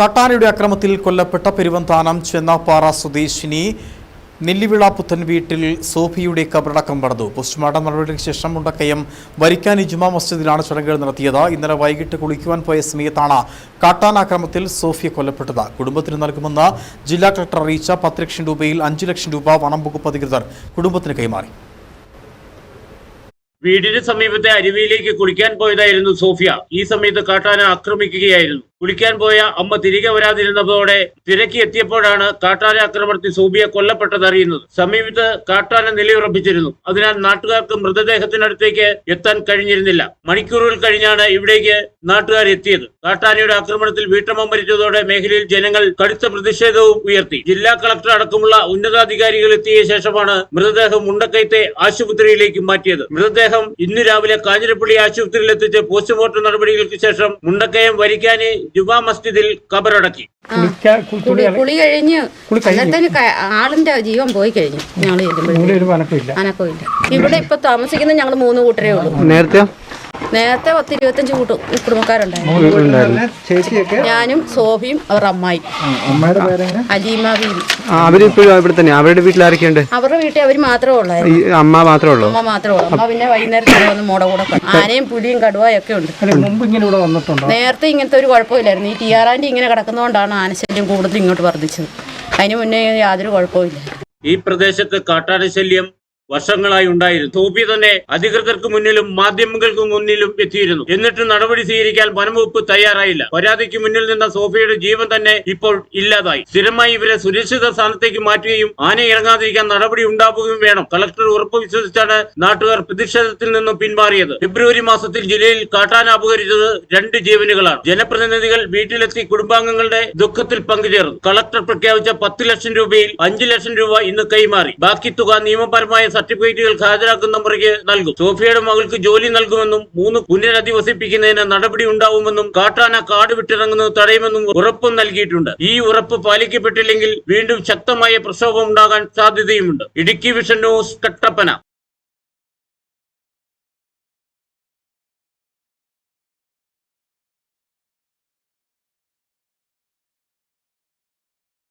കാട്ടാനയുടെ അക്രമത്തിൽ കൊല്ലപ്പെട്ട പെരുവന്താനം ചെന്നാപ്പാറ സ്വദേശിനി നെല്ലിവിള പുത്തൻ വീട്ടിൽ സോഫിയുടെ കബറടക്കം നടന്നു പോസ്റ്റ്മോർട്ടം നടപടിക്ക് ശേഷം മുണ്ടക്കയം വരിക്കാനി ജുമാ മസ്ജിദിലാണ് ചടങ്ങുകൾ നടത്തിയത്. ഇന്നലെ വൈകിട്ട് കുളിക്കുവാൻ പോയ സമയത്താണ് കാട്ടാന ആക്രമത്തിൽ സോഫിയ കൊല്ലപ്പെട്ടത്. കുടുംബത്തിന് നൽകുമെന്ന് ജില്ലാ കളക്ടർ അറിയിച്ച പത്ത് ലക്ഷം രൂപയിൽ അഞ്ച് ലക്ഷം രൂപ വനം വകുപ്പ് അധികൃതർ കുടുംബത്തിന് കൈമാറി. വീടിന് സമീപത്തെ അരുവിയിലേക്ക് കുളിക്കാൻ പോയതായിരുന്നു സോഫിയ. ഈ സമയത്ത് കാട്ടാന ആക്രമിക്കുകയായിരുന്നു. കുളിക്കാൻ പോയ അമ്മ തിരികെ വരാതിരുന്നതോടെ തിരക്കി എത്തിയപ്പോഴാണ് കാട്ടാന ആക്രമണത്തിൽ സോഫിയ കൊല്ലപ്പെട്ടതറിയുന്നത് സമീപത്ത് കാട്ടാന നിലയുറപ്പിച്ചിരുന്നു. അതിനാൽ നാട്ടുകാർക്ക് മൃതദേഹത്തിനടുത്തേക്ക് എത്താൻ കഴിഞ്ഞിരുന്നില്ല. മണിക്കൂറുകൾ കഴിഞ്ഞാണ് ഇവിടേക്ക് നാട്ടുകാർ എത്തിയത്. കാട്ടാനയുടെ ആക്രമണത്തിൽ വീട്ടമ്മ മരിച്ചതോടെ മേഖലയിൽ ജനങ്ങൾ കടുത്ത പ്രതിഷേധവും ഉയർത്തി. ജില്ലാ കളക്ടർ അടക്കമുള്ള ഉന്നതാധികാരികൾ എത്തിയ ശേഷമാണ് മൃതദേഹം മുണ്ടക്കയത്തെ ആശുപത്രിയിലേക്ക് മാറ്റിയത്. മൃതദേഹം ഇന്ന് രാവിലെ കാഞ്ഞിരപ്പള്ളി ആശുപത്രിയിൽ എത്തിച്ച് പോസ്റ്റ്മോർട്ടം നടപടികൾക്ക് ശേഷം മുണ്ടക്കയം വരിക്കാനി ജുമാ മസ്ജിദിൽ കബറടക്കി. കുളി കഴിഞ്ഞ് ആളിന്റെ ജീവൻ പോയി കഴിഞ്ഞു. ഞങ്ങൾ അനക്കമില്ല ഇവിടെ ഇപ്പൊ താമസിക്കുന്ന ഞങ്ങൾ മൂന്ന് കൂട്ടരേ ഉള്ളൂ. നേരത്തെ നേരത്തെ പത്ത് ഇരുപത്തഞ്ച് കൂട്ടു കുടുംബക്കാരുണ്ടായിരുന്നു. ഞാനും സോഫിയും അവർ അമ്മായി അലീമ ബീവി. അവരിപ്പോഴും ഇവിടെ തന്നെ. അവരുടെ വീട്ടിൽ ആരൊക്കെയുണ്ട് അവരുടെ വീട്ടിൽ അവർ മാത്രമേ ഉള്ളായിരുന്നു. അമ്മ മാത്രമേ ഉള്ളൂ. അമ്മ മാത്രമേ ഉള്ളൂ. അമ്മ പിന്നെ വൈകുന്നേരം വന്ന് മോടെ കൂടെ. ആനയും പുലിയും കടുവയൊക്കെ ഉണ്ട്. മുമ്പ് ഇങ്ങനെ ഇവിടെ വന്നിട്ടുണ്ടോ? നേരത്തെ ഇങ്ങനത്തെ ഒരു കുഴപ്പമില്ലായിരുന്നു. ഈ ടിയാറാന്റെ ഇങ്ങനെ കിടക്കുന്നതുകൊണ്ടാണ് ആനശല്യം കൂടുതൽ ഇങ്ങോട്ട് വർദ്ധിച്ചത്. അതിന് മുന്നേ യാതൊരു കുഴപ്പമില്ല ഈ പ്രദേശത്ത് കാട്ടാന ശല്യം വർഷങ്ങളായി ഉണ്ടായിരുന്നു. തോപ്പി തന്നെ അധികൃതർക്ക് മുന്നിലും മാധ്യമങ്ങൾക്ക് മുന്നിലും എത്തിയിരുന്നു. എന്നിട്ട് നടപടി സ്വീകരിക്കാൻ വനംവകുപ്പ് തയ്യാറായില്ല. പരാതിക്ക് മുന്നിൽ നിന്ന സോഫിയുടെ ജീവൻ തന്നെ ഇപ്പോൾ ഇല്ലാതായി. സ്ഥിരമായി ഇവരെ സുരക്ഷിത സ്ഥാനത്തേക്ക് മാറ്റുകയും ആന ഇറങ്ങാതിരിക്കാൻ നടപടി ഉണ്ടാവുകയും വേണം. കളക്ടർ ഉറപ്പ് വിശ്വസിച്ചാണ് നാട്ടുകാർ പ്രതിഷേധത്തിൽ നിന്നും പിന്മാറിയത്. ഫെബ്രുവരി മാസത്തിൽ ജില്ലയിൽ കാട്ടാന അപകരിച്ചത് രണ്ട് ജീവനുകളാണ്. ജനപ്രതിനിധികൾ വീട്ടിലെത്തി കുടുംബാംഗങ്ങളുടെ ദുഃഖത്തിൽ പങ്കുചേർന്നു. കളക്ടർ പ്രഖ്യാപിച്ച പത്ത് ലക്ഷം രൂപയിൽ അഞ്ചു ലക്ഷം രൂപ ഇന്ന് കൈമാറി. ബാക്കി തുക നിയമപരമായ സർട്ടിഫിക്കറ്റുകൾ ഹാജരാക്കുന്ന മുറയ്ക്ക് നൽകും. സോഫിയയുടെ മകൾക്ക് ജോലി നൽകുമെന്നും മൂന്ന് പുനരധിവസിപ്പിക്കുന്നതിന് നടപടി ഉണ്ടാവുമെന്നും കാട്ടാന കാട് വിട്ടിറങ്ങുന്നത് തടയുമെന്നും ഉറപ്പും നൽകിയിട്ടുണ്ട്. ഈ ഉറപ്പ് പാലിക്കപ്പെട്ടില്ലെങ്കിൽ വീണ്ടും ശക്തമായ പ്രക്ഷോഭം ഉണ്ടാകാൻ സാധ്യതയുമുണ്ട്. Idukki vision news Kattappana.